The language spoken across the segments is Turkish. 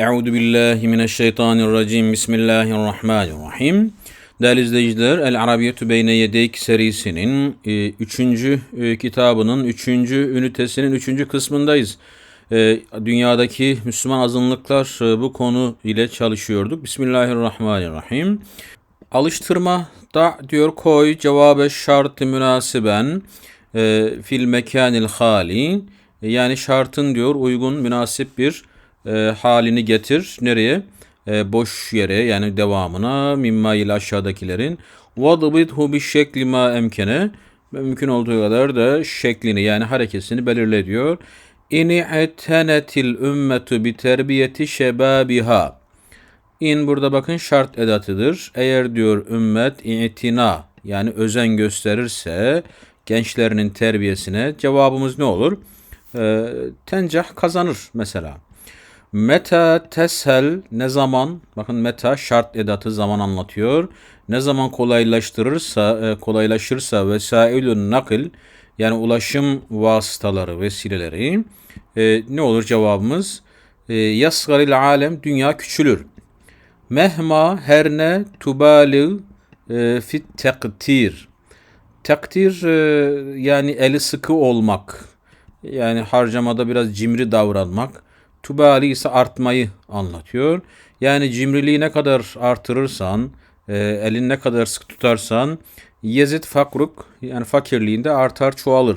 Euzu billahi mineşşeytanirracim. Bismillahirrahmanirrahim. Değerli izleyiciler, El Arabiyetü Beyne Yedeyk serisinin 3. E, kitabının 3. ünitesinin 3. kısmındayız. E, dünyadaki Müslüman azınlıklar e, bu konu ile çalışıyorduk. Bismillahirrahmanirrahim. Alıştırma da diyor koy cevabı şart münasiben fil mekanil hali yani şartın diyor uygun münasip bir e, halini getir. Nereye? E, boş yere yani devamına mimma ile aşağıdakilerin vadbithu bi şekli ma emkene mümkün olduğu kadar da şeklini yani hareketini belirle diyor. İni etenetil ümmetu bi terbiyeti şebabiha. İn burada bakın şart edatıdır. Eğer diyor ümmet itina yani özen gösterirse gençlerinin terbiyesine cevabımız ne olur? E, tencah kazanır mesela. Meta teshel ne zaman bakın meta şart edatı zaman anlatıyor. Ne zaman kolaylaştırırsa e, kolaylaşırsa vesailün nakil yani ulaşım vasıtaları vesileleri e, ne olur cevabımız? E, yasgaril alem dünya küçülür. Mehma her ne tubali e, fit tektir. Takdir e, yani eli sıkı olmak. Yani harcamada biraz cimri davranmak. Tubali ise artmayı anlatıyor. Yani cimriliği ne kadar artırırsan, e, elin ne kadar sık tutarsan yezid fakruk yani fakirliğinde artar çoğalır.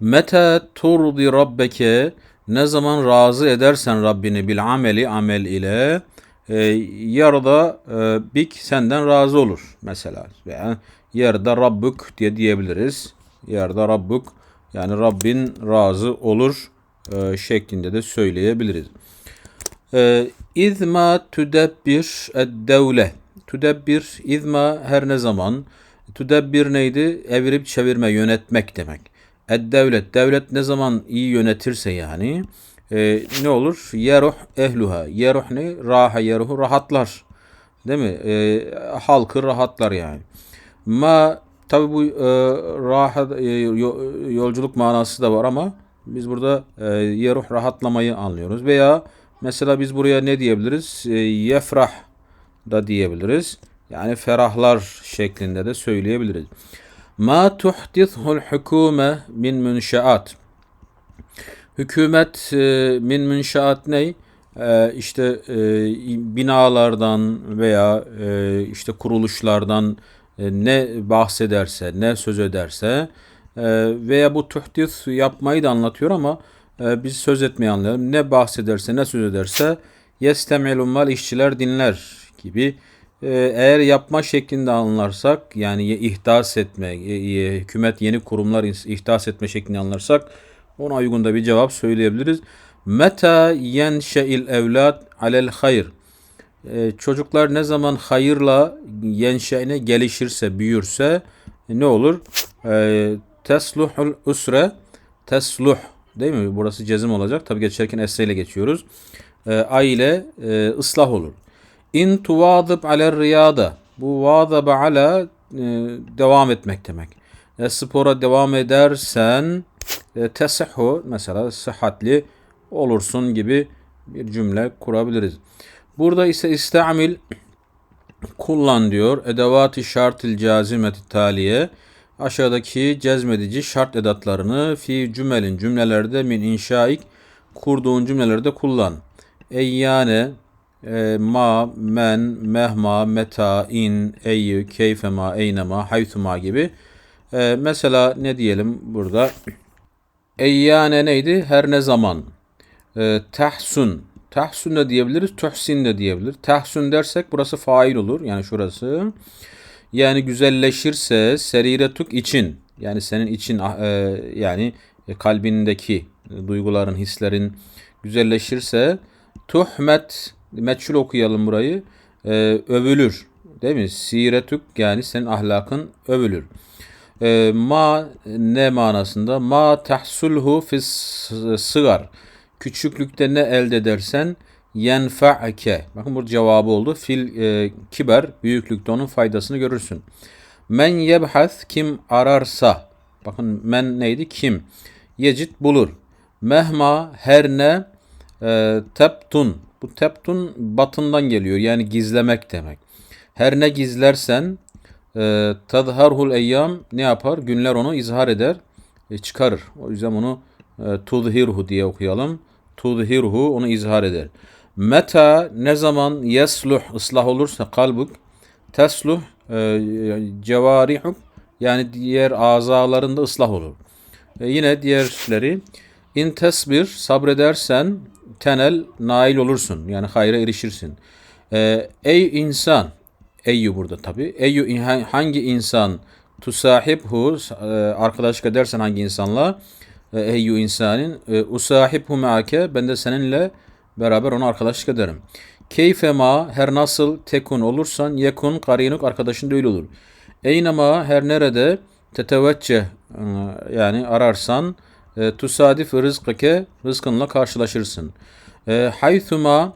Meta turdi rabbeke ne zaman razı edersen Rabbini bil ameli amel ile e, yarıda e, bik senden razı olur mesela. Yani yarıda rabbuk diye diyebiliriz. Yarıda rabbuk yani Rabbin razı olur e, şeklinde de söyleyebiliriz. E, izma tüdebbir ed-devle. Tüdebbir, izma her ne zaman. Tüdebbir neydi? Evirip çevirme, yönetmek demek. Ed-devlet, devlet ne zaman iyi yönetirse yani e, ne olur? Yeruh ehluha. Yeruh ne? Raha yeruhu rahatlar. Değil mi? E, halkı rahatlar yani. Ma tabi bu e, rahat e, yolculuk manası da var ama biz burada e, yeruh rahatlamayı anlıyoruz. Veya mesela biz buraya ne diyebiliriz? E, yefrah da diyebiliriz. Yani ferahlar şeklinde de söyleyebiliriz. Ma tuhdithul hüküme min münşaat. Hükümet e, min münşaat ne? E, işte e, binalardan veya e, işte kuruluşlardan e, ne bahsederse, ne söz ederse veya bu tuhdis yapmayı da anlatıyor ama e, biz söz etmeyi anlayalım. Ne bahsederse ne söz ederse yestemilun mal işçiler dinler gibi. Ee, eğer yapma şeklinde anlarsak yani ihdas etme, hükümet yeni kurumlar ihdas etme şeklinde anlarsak ona uygun da bir cevap söyleyebiliriz. Meta yenşe'il evlat alel hayır. Ee, çocuklar ne zaman hayırla yenşe'ine gelişirse, büyürse ne olur? Tesluhul usre tesluh değil mi? Burası cezim olacak. Tabi geçerken esre geçiyoruz. E, aile e, ıslah olur. İn tuvadıb aler riyada. Bu vadaba ala e, devam etmek demek. E, spora devam edersen e, tesihhu mesela sıhhatli olursun gibi bir cümle kurabiliriz. Burada ise istamil kullan diyor. Edevat-ı şartil cazimeti taliye aşağıdaki cezmedici şart edatlarını fi cümelin cümlelerde min inşaik kurduğun cümlelerde kullan. Eyyane, e, ma, men, mehma, meta, in, eyyü, keyfema, eynema, haythuma gibi. E, mesela ne diyelim burada? Eyyane neydi? Her ne zaman. E, tahsun. Tahsun da diyebiliriz, tuhsin de diyebilir. Tahsun dersek burası fail olur. Yani şurası. Yani güzelleşirse seriretuk için yani senin için ah, e, yani kalbindeki duyguların, hislerin güzelleşirse tuhmet meçhul okuyalım burayı. E, övülür. Değil mi? Siretuk yani senin ahlakın övülür. E, ma ne manasında? Ma tahsulhu fis sıgar. Küçüklükte ne elde edersen yenfa'ke. Bakın burada cevabı oldu. Fil e, kiber büyüklükte onun faydasını görürsün. Men yebhas kim ararsa. Bakın men neydi? Kim. Yecit bulur. Mehma her ne E, tebtun. Bu tebtun batından geliyor. Yani gizlemek demek. Her ne gizlersen e, tadharhul eyyam ne yapar? Günler onu izhar eder, e, çıkarır. O yüzden onu e, tudhirhu diye okuyalım. Tudhirhu onu izhar eder. Meta ne zaman yesluh ıslah olursa kalbuk tesluh e, cevarihuk yani diğer azalarında ıslah olur. E, yine diğerleri in tesbir sabredersen tenel nail olursun. Yani hayra erişirsin. E, ey insan Eyyu burada tabi. Eyyu hangi insan tusahibhu e, arkadaşlık edersen hangi insanla e, eyyu insanın e, usahibhu meake ben de seninle beraber ona arkadaşlık ederim. Keyfe ma her nasıl tekun olursan yekun karinuk arkadaşın da öyle olur. Eynema her nerede tetevecceh yani ararsan tusadif rızkake rızkınla karşılaşırsın. Haythuma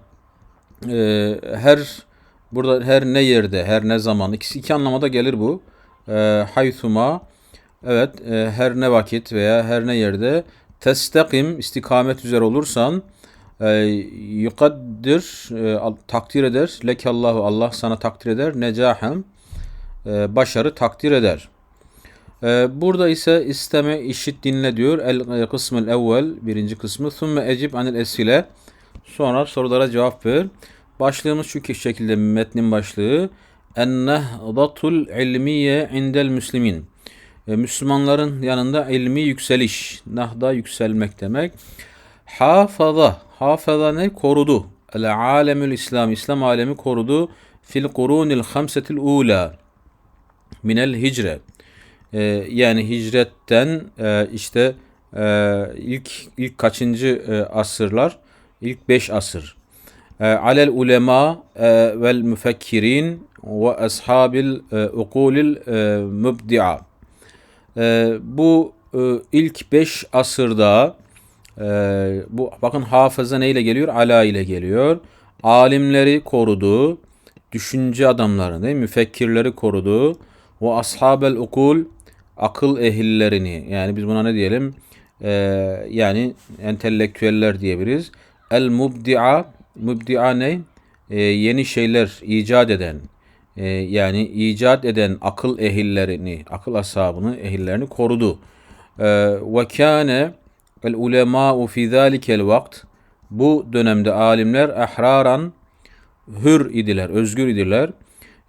her Burada her ne yerde, her ne zaman. İkisi iki anlamada gelir bu. E, haythuma evet e, her ne vakit veya her ne yerde testakim istikamet üzere olursan e, yukaddir e, takdir eder. Lekallahu Allah sana takdir eder. Necahem e, başarı takdir eder. E, burada ise isteme işit dinle diyor. El kısmı evvel birinci kısmı. Thumme ecib anil esile. Sonra sorulara cevap ver. Başlığımız şu şekilde metnin başlığı. Ennehdatul ilmiye indel müslimin. Müslümanların yanında ilmi yükseliş. Nahda yükselmek demek. Hafaza. Hafaza ne? Korudu. El alemül İslam. İslam alemi korudu. Fil kurunil hamsetil ula. Minel hicre. E, yani hicretten e, işte e, ilk ilk kaçıncı e, asırlar? İlk beş asır alel ulema vel müfekkirin ve ashabil ukulil mübdi'a. Bu ilk beş asırda bu bakın hafıza neyle geliyor? Ala ile geliyor. Alimleri korudu. Düşünce adamlarını, müfekkirleri korudu. Ve ashabel ukul akıl ehillerini yani biz buna ne diyelim? Ee, yani entelektüeller diyebiliriz. El mubdi'a mübdia ne? E, yeni şeyler icat eden, e, yani icat eden akıl ehillerini, akıl ashabını, ehillerini korudu. E, ve kâne el ulemâ'u fî zâlikel vakt bu dönemde alimler ahraran hür idiler, özgür idiler.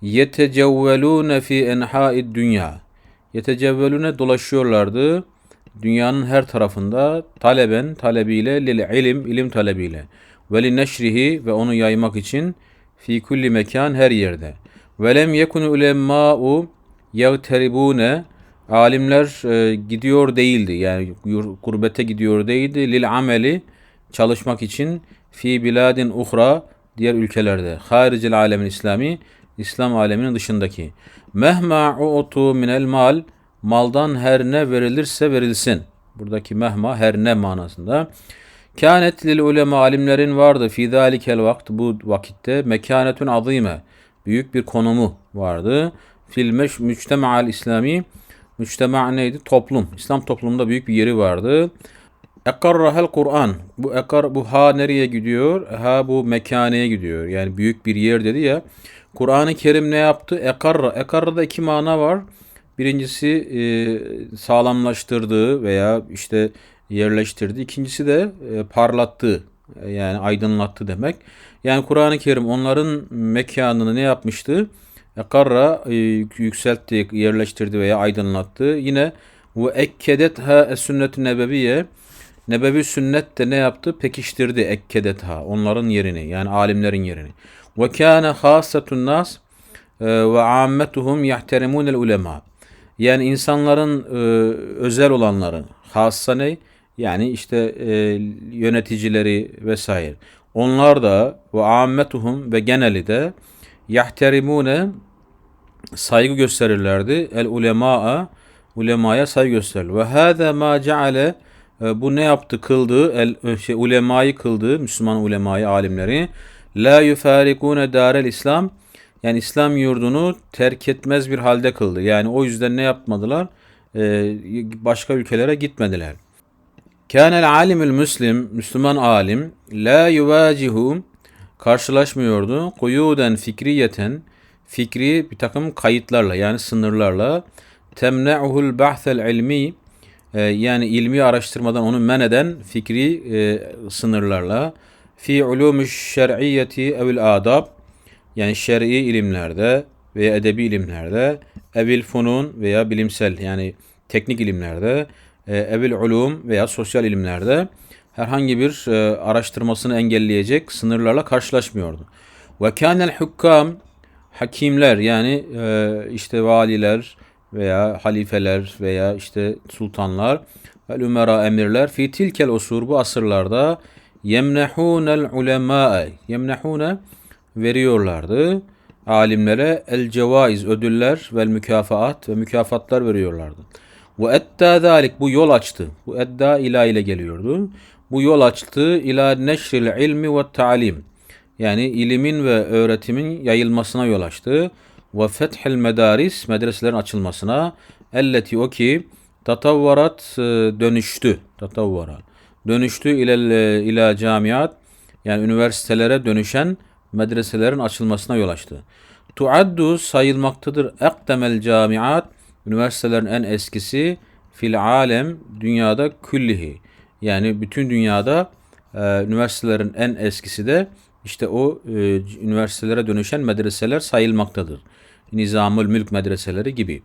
Yetecevvelûne fî enhâid dünya. Yetecevvelûne dolaşıyorlardı dünyanın her tarafında taleben talebiyle lil ilim ilim talebiyle ve li neşrihi ve onu yaymak için fi kulli mekan her yerde. Ve lem yekunu ulemâ'u yagteribune alimler e, gidiyor değildi. Yani gurbete gidiyor değildi. Lil ameli çalışmak için fi biladin uhra diğer ülkelerde. Haricil alemin İslami İslam aleminin dışındaki. Mehma u'tu minel mal maldan her ne verilirse verilsin. Buradaki mehma her ne manasında. Kânet lil ulema alimlerin vardı fi zâlikel vakt bu vakitte mekanetun azime büyük bir konumu vardı. Fil müctema'al İslami müctema neydi? Toplum. İslam toplumunda büyük bir yeri vardı. Ekarrahel Kur'an. Bu ekar bu ha nereye gidiyor? Ha bu mekaneye gidiyor. Yani büyük bir yer dedi ya. Kur'an-ı Kerim ne yaptı? Ekarra. Ekarra'da iki mana var. Birincisi e, sağlamlaştırdığı veya işte yerleştirdi. İkincisi de e, parlattı. E, yani aydınlattı demek. Yani Kur'an-ı Kerim onların mekanını ne yapmıştı? Ekarra e, yükseltti, yerleştirdi veya aydınlattı. Yine bu ekkedet ha sünnet-i nebeviye Nebevi sünnet de ne yaptı? Pekiştirdi ekkedet ha onların yerini yani alimlerin yerini. Ve kâne hâsetun nas e, ve ammetuhum yahterimûnel ulema. Yani insanların e, özel olanları, hassa ne? Yani işte yöneticileri vesaire. Onlar da ve ammetuhum ve geneli de yahterimune saygı gösterirlerdi. El ulemaa ulemaya saygı gösterir. Ve hâzâ mâ ceale bu ne yaptı kıldı el e, şey ulemayı kıldı Müslüman ulemayı alimleri la yufarikune darel İslam yani İslam yurdunu terk etmez bir halde kıldı. Yani o yüzden ne yapmadılar? Ee, başka ülkelere gitmediler. Kânel alimül müslim, Müslüman alim, la yuvacihu, karşılaşmıyordu. Kuyuden fikriyeten, fikri bir takım kayıtlarla yani sınırlarla, temne'uhul bahsel ilmi, e, yani ilmi araştırmadan onu men eden fikri e, sınırlarla, fi ulumuş şer'iyyeti evil adab, yani şer'i ilimlerde veya edebi ilimlerde, evil funun veya bilimsel yani teknik ilimlerde, e, evil ulum veya sosyal ilimlerde herhangi bir e, araştırmasını engelleyecek sınırlarla karşılaşmıyordu. Ve kânel hukkam hakimler yani e, işte valiler veya halifeler veya işte sultanlar ve ümera emirler fi tilkel usur bu asırlarda yemnehunel ulema yemnehune veriyorlardı alimlere el cevaiz ödüller ve mükafaat ve mükafatlar veriyorlardı. Bu edda zalik bu yol açtı. Bu edda ila ile geliyordu. Bu yol açtı ila neşril ilmi ve talim. Yani ilimin ve öğretimin yayılmasına yol açtı. Ve fethil medaris medreselerin açılmasına. Elleti o ki tatavvarat e, dönüştü. Tatavvara. Dönüştü ile ila camiat yani üniversitelere dönüşen medreselerin açılmasına yol açtı. Tuaddu sayılmaktadır ekdemel camiat üniversitelerin en eskisi fil alem dünyada küllihi. Yani bütün dünyada e, üniversitelerin en eskisi de işte o e, üniversitelere dönüşen medreseler sayılmaktadır. Nizamül Mülk medreseleri gibi.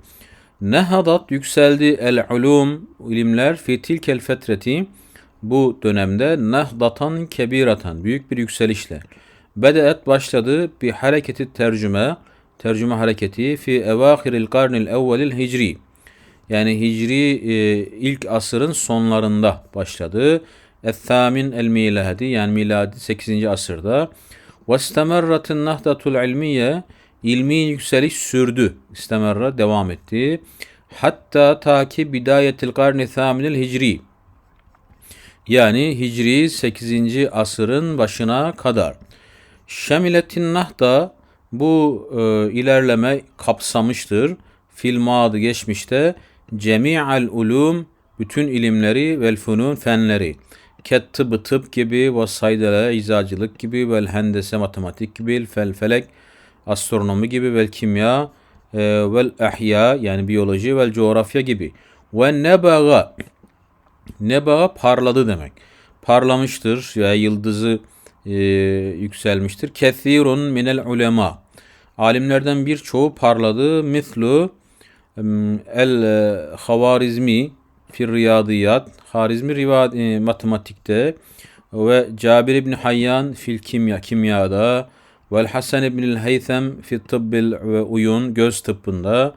Nehadat yükseldi el ulum ilimler fi tilkel fetreti bu dönemde nehdatan kebiratan büyük bir yükselişle. Bedeet başladı bir hareketi tercüme tercüme hareketi fi evahiril karnil evvelil hicri. Yani hicri e, ilk asırın sonlarında başladı. Ethamin el miladi yani miladi 8. asırda. Ve istemerratin nahdatul ilmiye ilmi yükseliş sürdü. İstemerra devam etti. Hatta ta ki bidayetil karni thaminil hicri. Yani Hicri 8. asırın başına kadar. Şemiletin nahda bu e, ilerleme kapsamıştır. Fil adı geçmişte cemi'al ulum bütün ilimleri vel funun fenleri. Ket tıbbı tıp gibi ve saydele izacılık gibi vel hendese matematik gibi fel felek astronomi gibi vel kimya e, vel ahya yani biyoloji vel coğrafya gibi. Ve nebaga nebaga parladı demek. Parlamıştır ya yıldızı e, yükselmiştir. Kethirun minel ulema. Alimlerden birçoğu parladı. Mislu el e, Havarizmi fir riyadiyat. Harizmi rivad, e, matematikte ve Cabir ibn Hayyan fil kimya kimyada ve Hasan ibn Heytham fi tıbbil ve uyun göz tıbbında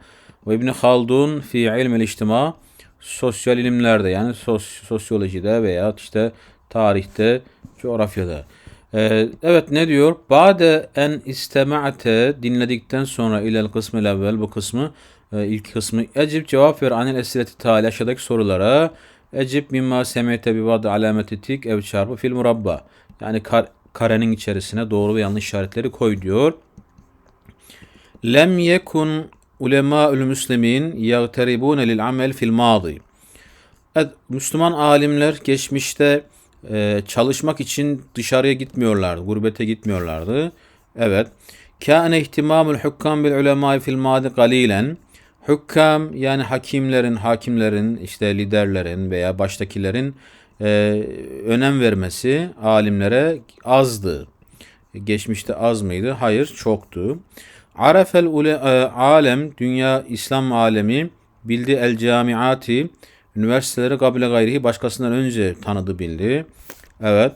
ve İbn Haldun fi ilmil içtima sosyal ilimlerde yani sos, sosyolojide veya işte tarihte, coğrafyada. Ee, evet ne diyor? Bade en istema'te dinledikten sonra ilel kısmı evvel bu kısmı e, ilk kısmı ecib cevap ver anil esireti taali aşağıdaki sorulara ecib mimma semete bi vad alameti tik ev çarpı fil murabba yani kar, karenin içerisine doğru ve yanlış işaretleri koy diyor. Lem yekun ulemâ'ül müslimin yagteribûne lil amel fil mâdi. Müslüman alimler geçmişte e, çalışmak için dışarıya gitmiyorlardı, gurbete gitmiyorlardı. Evet. Kâne ihtimamul hukkam bil ulemâi fil mâdi galilen. Hukkam yani hakimlerin, hakimlerin, işte liderlerin veya baştakilerin e, önem vermesi alimlere azdı. Geçmişte az mıydı? Hayır, çoktu. Arefel ule, e, alem, dünya İslam alemi bildi el camiati Üniversiteleri kabile gayrihi başkasından önce tanıdı bildi. Evet.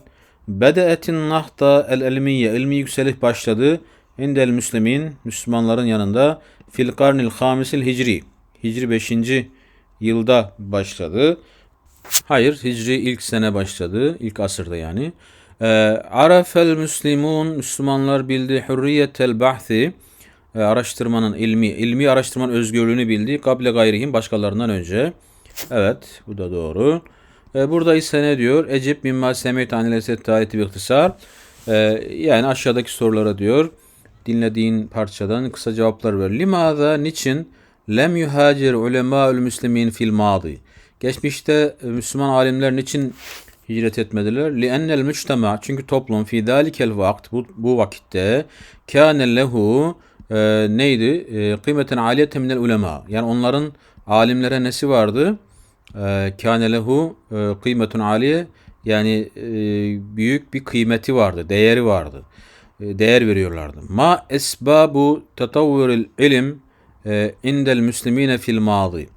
Bedeetin nahta el ilmiye ilmi yükseliş başladı. İndel müslimin Müslümanların yanında fil karnil hamisil hicri. Hicri 5. yılda başladı. Hayır, Hicri ilk sene başladı. ilk asırda yani. E, Arafel Müslimun, Müslümanlar bildi. Hürriyetel bahthi, e, araştırmanın ilmi, ilmi araştırmanın özgürlüğünü bildi. Kable gayrihim başkalarından önce. Evet bu da doğru. E, burada ise ne diyor? Ecib mimma semit anileset tarihti bir ihtisar. E, yani aşağıdaki sorulara diyor dinlediğin parçadan kısa cevaplar ver. Limaza niçin lem yuhacir ulemaül müslimin fil madi? Geçmişte e, Müslüman alimler niçin hicret etmediler? Li ennel müctema çünkü toplum fi dalikel vakt bu, bu vakitte kâne lehu e, neydi? E, kıymeten aliyeten minel ulema. Yani onların alimlere nesi vardı? E, kâne lehu e, kıymetun aliye yani e, büyük bir kıymeti vardı, değeri vardı. E, değer veriyorlardı. Ma esbabu tatavvuril ilim e, indel müslimine fil madi.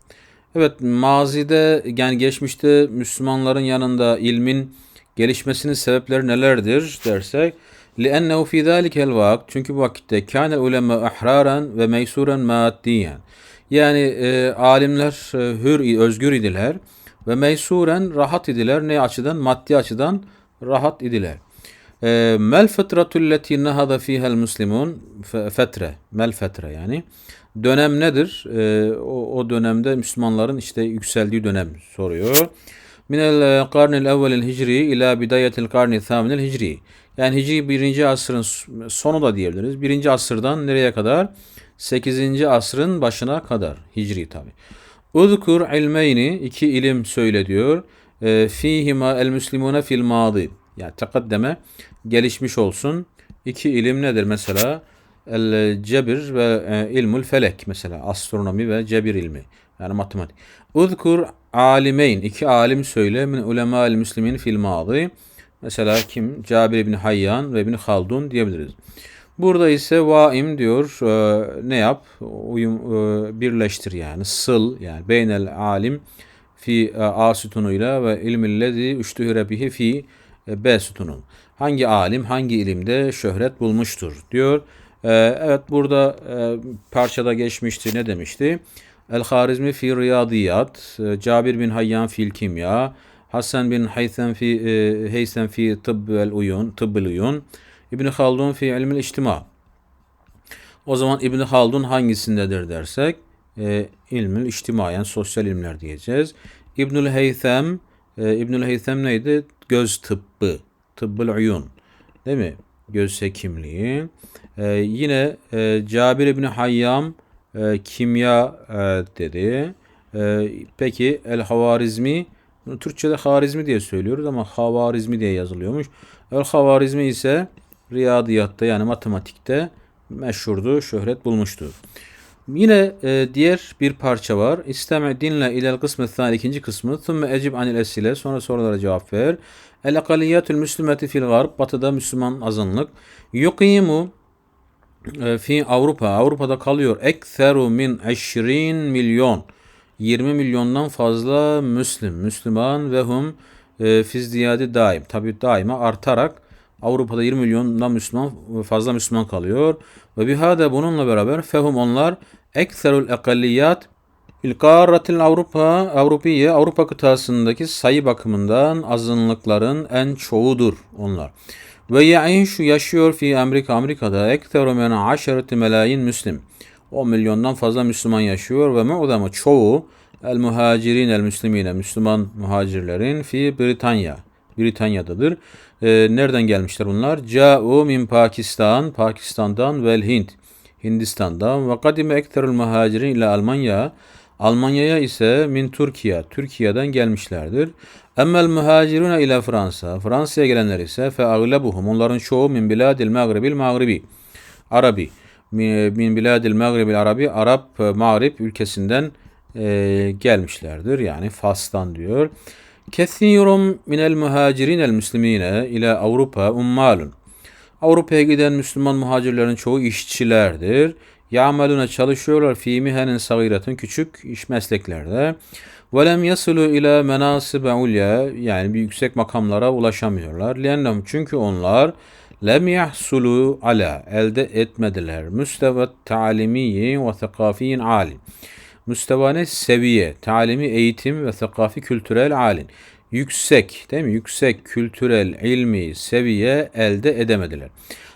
Evet mazide yani geçmişte Müslümanların yanında ilmin gelişmesinin sebepleri nelerdir dersek لِأَنَّهُ فِي ذَٰلِكَ الْوَقْتِ Çünkü bu vakitte كَانَ الْاُلَمَا اَحْرَارًا ve meysuren مَادِّيًا Yani e, alimler e, hür, özgür idiler ve meysuren rahat idiler. Ne açıdan? Maddi açıdan rahat idiler. E, mel fıtratul leti nehada fihel muslimun fetre. Mel fetre yani. Dönem nedir? E, o, o dönemde Müslümanların işte yükseldiği dönem soruyor. Minel karnil evvelil hicri ila bidayetil karnil thaminil hicri. Yani Hicri 1. asrın sonu da diyebiliriz. 1. asırdan nereye kadar? 8. asrın başına kadar. Hicri tabi. Udkur ilmeyni iki ilim söyle diyor. E, fihima el müslimune fil madi. Yani takaddeme gelişmiş olsun. İki ilim nedir mesela? El cebir ve e, ilmul felek mesela astronomi ve cebir ilmi. Yani matematik. Udkur alimeyn iki alim söyle min ulema el müslimin fil madi. Mesela kim? Cabir bin Hayyan ve bin Haldun diyebiliriz. Burada ise vaim diyor e, ne yap? Uyum e, birleştir yani. Sıl yani beynel alim fi e, A ve ilmillezi üştühüre bihi fi B sütunu. Hangi alim hangi ilimde şöhret bulmuştur diyor. E, evet burada e, parçada geçmişti ne demişti? El Harizmi fi riyadiyat, e, Cabir bin Hayyan fil kimya, Hasan bin Haytham fi e, Heysem fi tıbbel uyun, tıbbel uyun. İbn Haldun fi ilmil içtima. O zaman İbn Haldun hangisindedir dersek e, ilmil içtima yani sosyal ilimler diyeceğiz. İbnül Heytham e, İbnül Heytham neydi? Göz tıbbı, tıbbıl uyun. Değil mi? Göz hekimliği. E, yine e, Cabir İbni Hayyam e, kimya e, dedi. E, peki El Havarizmi Türkçe'de Harizmi diye söylüyoruz ama Havarizmi diye yazılıyormuş. El Havarizmi ise riyadiyatta yani matematikte meşhurdu, şöhret bulmuştu. Yine e, diğer bir parça var. İsteme dinle ilel kısmı thani ikinci kısmı. Thumme ecib anil esile. Sonra sorulara cevap ver. El akaliyatül müslümeti fil garb. Batıda Müslüman azınlık. Yukimu e, fi Avrupa. Avrupa'da kalıyor. Ekseru min eşrin milyon. 20 milyondan fazla Müslüm, Müslüman ve hum e, fizdiyadi daim. Tabi daima artarak Avrupa'da 20 milyondan Müslüman fazla Müslüman kalıyor. Ve bihade bununla beraber fehum onlar ekserul ekalliyat İlkaratil Avrupa, Avrupiye, Avrupa kıtasındaki sayı bakımından azınlıkların en çoğudur onlar. Ve yaişu yaşıyor fi Amerika, Amerika'da ekteru men aşereti melayin Müslim. 10 milyondan fazla Müslüman yaşıyor ve mu'damı çoğu el muhacirin el müslimine Müslüman muhacirlerin fi Britanya. Britanya'dadır. E, nereden gelmişler bunlar? Ca'u min Pakistan, Pakistan'dan vel Hint, Hindistan'dan ve kadime ekterul muhacirin ile Almanya. Almanya'ya ise min Türkiye, Türkiye'den gelmişlerdir. Emmel muhaciruna ile Fransa, Fransa'ya gelenler ise fe aglebuhum, onların çoğu min biladil mağribil mağribi, Arabi min biladil mağribil arabi Arap Mağrib ülkesinden e, gelmişlerdir. Yani Fas'tan diyor. Kethirun minel muhacirin el müslimine ile Avrupa ummalun. Avrupa'ya giden Müslüman muhacirlerin çoğu işçilerdir. Ya'maluna çalışıyorlar fi mihenin sagiratın küçük iş mesleklerde. Ve lem yasulu ila menasibe ulya yani bir yüksek makamlara ulaşamıyorlar. Liennehum çünkü onlar lem yahsulu ala elde etmediler. Müstevet talimiyi ve thakafiyin alim. Müstevane seviye, talimi eğitim ve thakafi kültürel alin. Yüksek, değil mi? Yüksek kültürel ilmi seviye elde edemediler.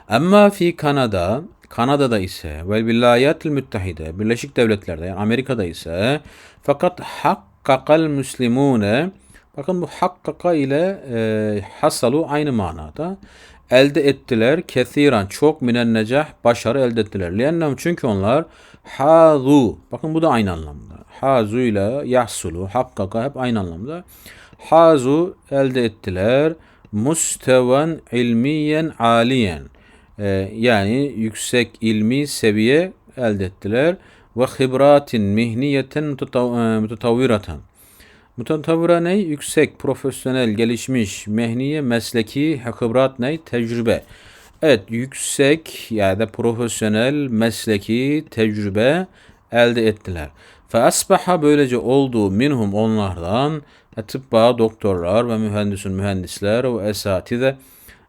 Ama fi Kanada, Kanada'da ise ve vilayetil müttehide, Birleşik Devletler'de yani Amerika'da ise fakat hakkakal müslimune bakın bu hakkaka ile e, hasalu aynı manada elde ettiler kethiran çok minen necah başarı elde ettiler. Liennehum çünkü onlar hazu bakın bu da aynı anlamda. Hazu ile yahsulu hakkaka hep aynı anlamda. Hazu elde ettiler musteven ilmiyen aliyen Ee, yani yüksek ilmi seviye elde ettiler ve hibratin mihniyeten e, mutatavviratan Mutatavvıra ne? Yüksek, profesyonel, gelişmiş, mehniye, mesleki, hıbrat ne? Tecrübe. Evet, yüksek ya da profesyonel, mesleki, tecrübe elde ettiler. Fe asbaha böylece oldu minhum onlardan tıbba doktorlar ve mühendisun mühendisler ve esatize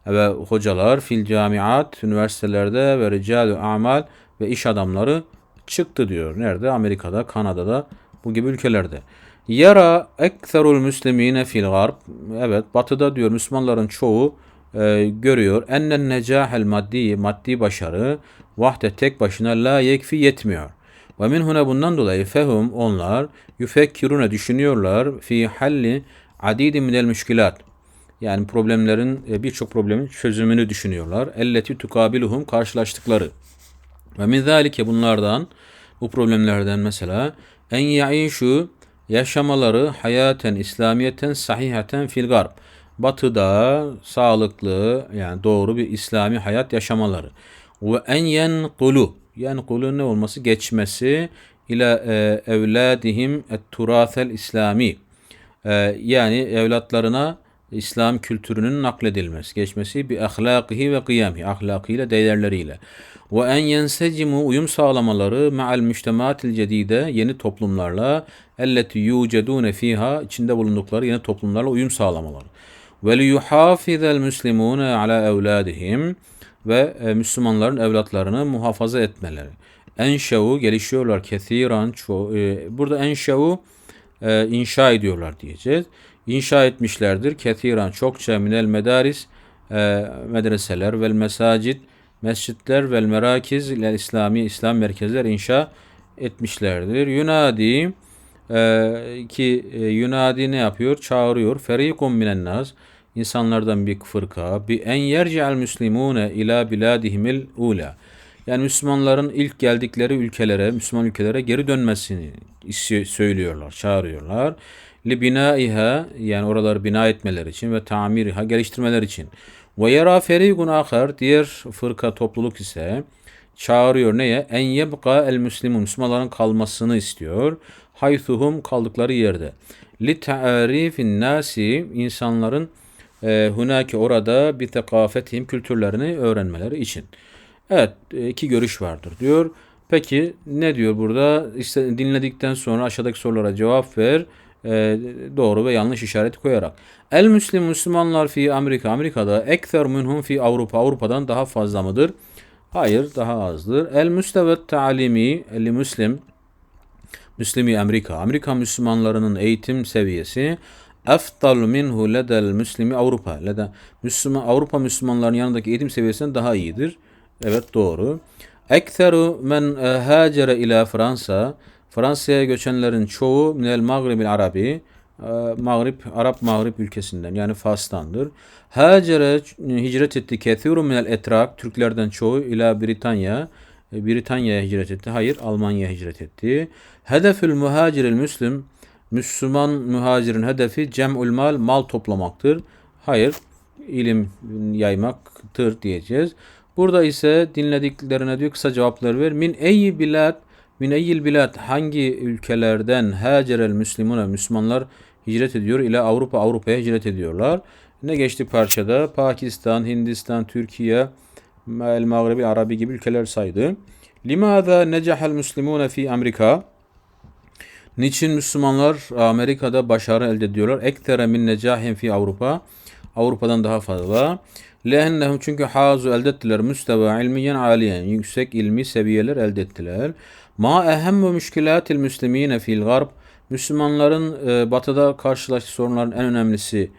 ve hocalar fil camiat üniversitelerde ve ricalu amal ve iş adamları çıktı diyor. Nerede? Amerika'da, Kanada'da bu gibi ülkelerde. Yara ekserul müslimine fil garb. Evet batıda diyor Müslümanların çoğu e, görüyor. Ennen necahel maddi maddi başarı vahde tek başına la yekfi yetmiyor. Ve min huna bundan dolayı fehum onlar yüfekkirune düşünüyorlar fi halli adidi minel müşkilat. Yani problemlerin e, birçok problemin çözümünü düşünüyorlar. Elleti tukabiluhum karşılaştıkları. Ve min zalike bunlardan bu problemlerden mesela en yaişu yaşamaları hayaten İslamiyeten sahihaten fil garb. Batıda sağlıklı yani doğru bir İslami hayat yaşamaları. Ve en yenkulu yani kulu ne olması geçmesi ila e, evladihim et turasel İslami. E, yani evlatlarına İslam kültürünün nakledilmesi, geçmesi bir ahlakihi ve kıyami, ahlakıyla, değerleriyle. Ve en yensecimu uyum sağlamaları ma'al müştemaatil cedide yeni toplumlarla elleti yucedune fiha içinde bulundukları yeni toplumlarla uyum sağlamaları. Ve liyuhafizel muslimune ala evladihim ve e, Müslümanların evlatlarını muhafaza etmeleri. Enşevu gelişiyorlar kethiran ço e, burada enşevu e, inşa ediyorlar diyeceğiz. İnşa etmişlerdir kethiran çokça minel medaris medreseler vel mesacid mescitler vel merakiz ile İslami İslam merkezler inşa etmişlerdir. Yunadi ki Yunadi ne yapıyor? Çağırıyor. Ferikun minen nas insanlardan bir fırka bi en yerci'al muslimune ila biladihimil ula. Yani Müslümanların ilk geldikleri ülkelere, Müslüman ülkelere geri dönmesini söylüyorlar, çağırıyorlar. Li binaiha yani oraları bina etmeleri için ve tamiriha geliştirmeler için. Ve yara ferigun ahar diğer fırka topluluk ise çağırıyor neye? En yebqa el müslimun Müslümanların kalmasını istiyor. Haythuhum kaldıkları yerde. Li ta'arifin nasi insanların hunaki orada bir tekafetihim kültürlerini öğrenmeleri için. Evet iki görüş vardır diyor. Peki ne diyor burada? İşte dinledikten sonra aşağıdaki sorulara cevap ver. E, doğru ve yanlış işaret koyarak. El Müslim Müslümanlar fi Amerika. Amerika'da ekser minhum fi Avrupa. Avrupa'dan daha fazla mıdır? Hayır daha azdır. El Müstevet Talimi El Müslim Müslimi Amerika. Amerika Müslümanlarının eğitim seviyesi eftal minhu ledel Müslimi Avrupa. Lede Müslüman Avrupa Müslümanların yanındaki eğitim seviyesinden daha iyidir. Evet doğru. Ekseru men e, hacere ila Fransa. Fransa'ya göçenlerin çoğu minel Magribil Arabi. E, Mağrib, Arap Mağrib ülkesinden yani Fas'tandır. Hacere hicret etti kethiru minel etrak. Türklerden çoğu ila Britanya. E, Britanya'ya hicret etti. Hayır Almanya'ya hicret etti. Hedefül muhaciril müslim. Müslüman muhacirin hedefi cem'ul mal, mal toplamaktır. Hayır, ilim yaymaktır diyeceğiz. Burada ise dinlediklerine diyor kısa cevaplar ver. Min eyyi bilad, min eyyil bilad hangi ülkelerden hacerel müslimuna Müslümanlar hicret ediyor ile Avrupa Avrupa'ya hicret ediyorlar. Ne geçti parçada? Pakistan, Hindistan, Türkiye, El Mağribi, Arabi gibi ülkeler saydı. Limada necahel müslimune fi Amerika? Niçin Müslümanlar Amerika'da başarı elde ediyorlar? Ektere min necahin fi Avrupa. Avrupa'dan daha fazla. Lehennehum çünkü hazu elde ettiler müsteva ilmiyen aliyen. Yüksek ilmi seviyeler elde ettiler. Ma ehemmu müşkilatil müslimine fil garb. Müslümanların e, batıda karşılaştığı sorunların en önemlisi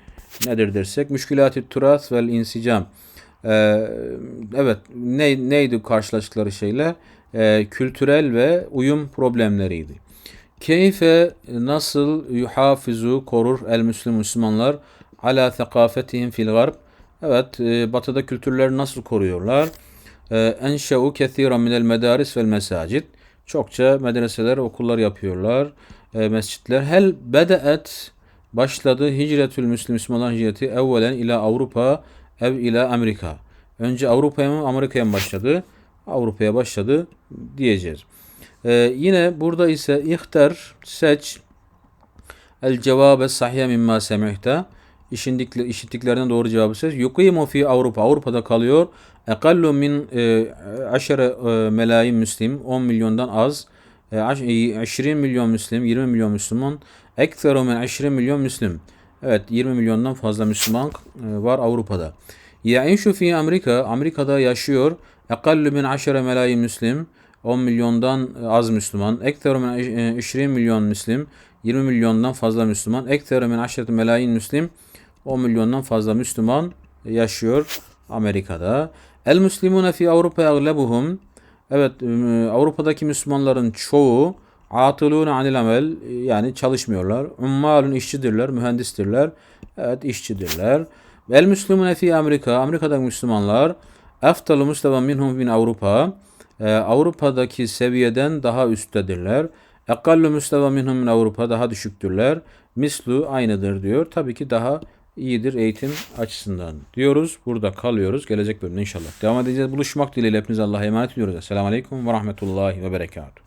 nedir dersek? Müşkilat-ı turas vel insicam. E, evet ne, neydi karşılaştıkları şeyler? E, kültürel ve uyum problemleriydi. Keyfe nasıl yuhafizu korur el müslim Müslümanlar ala thekafetihim fil garb Evet, e, batıda kültürleri nasıl koruyorlar? E, Enşe'u kethiren minel medaris vel mesacid. Çokça medreseler, okullar yapıyorlar. E, mescitler. Hel bedeet başladı hicretül müslim Müslümanların hicreti evvelen ila Avrupa ev ila Amerika. Önce Avrupa'ya mı Amerika'ya mı başladı? Avrupa'ya başladı diyeceğiz. E, yine burada ise ihtar, seç, El cevabe sahiye mimma semihte. İşindikle, işittiklerinden doğru cevabı seç. Yukimu fi Avrupa. Avrupa'da kalıyor. Ekallu min e, aşere e, müslim. 10 milyondan az. E, aş- e, 20 milyon müslim. 20 milyon Müslüman. Ekteru min 20 milyon müslim. Evet 20 milyondan fazla Müslüman e, var Avrupa'da. Yaişu fi Amerika. Amerika'da yaşıyor. Ekallu min aşere melayin müslim. 10 milyondan az Müslüman. Ekteru min e, 20 milyon Müslim. 20 milyondan fazla Müslüman. Ekteru min aşret melayin Müslim. 10 milyondan fazla Müslüman yaşıyor Amerika'da. El Müslimune fi Avrupa aglebuhum. Evet e, Avrupa'daki Müslümanların çoğu atılûne anil amel yani çalışmıyorlar. Ummalun işçidirler, mühendistirler. Evet işçidirler. El Müslümune fi Amerika. Amerika'daki Müslümanlar eftalu muslima minhum min Avrupa. Ee, Avrupa'daki seviyeden daha üsttedirler. Ekallu müsteva minhum min Avrupa daha düşüktürler. Mislu aynıdır diyor. Tabii ki daha iyidir eğitim açısından diyoruz. Burada kalıyoruz. Gelecek bölümde inşallah devam edeceğiz. Buluşmak dileğiyle hepinize Allah'a emanet ediyoruz. Esselamu Aleyküm ve Rahmetullahi ve Berekatuhu.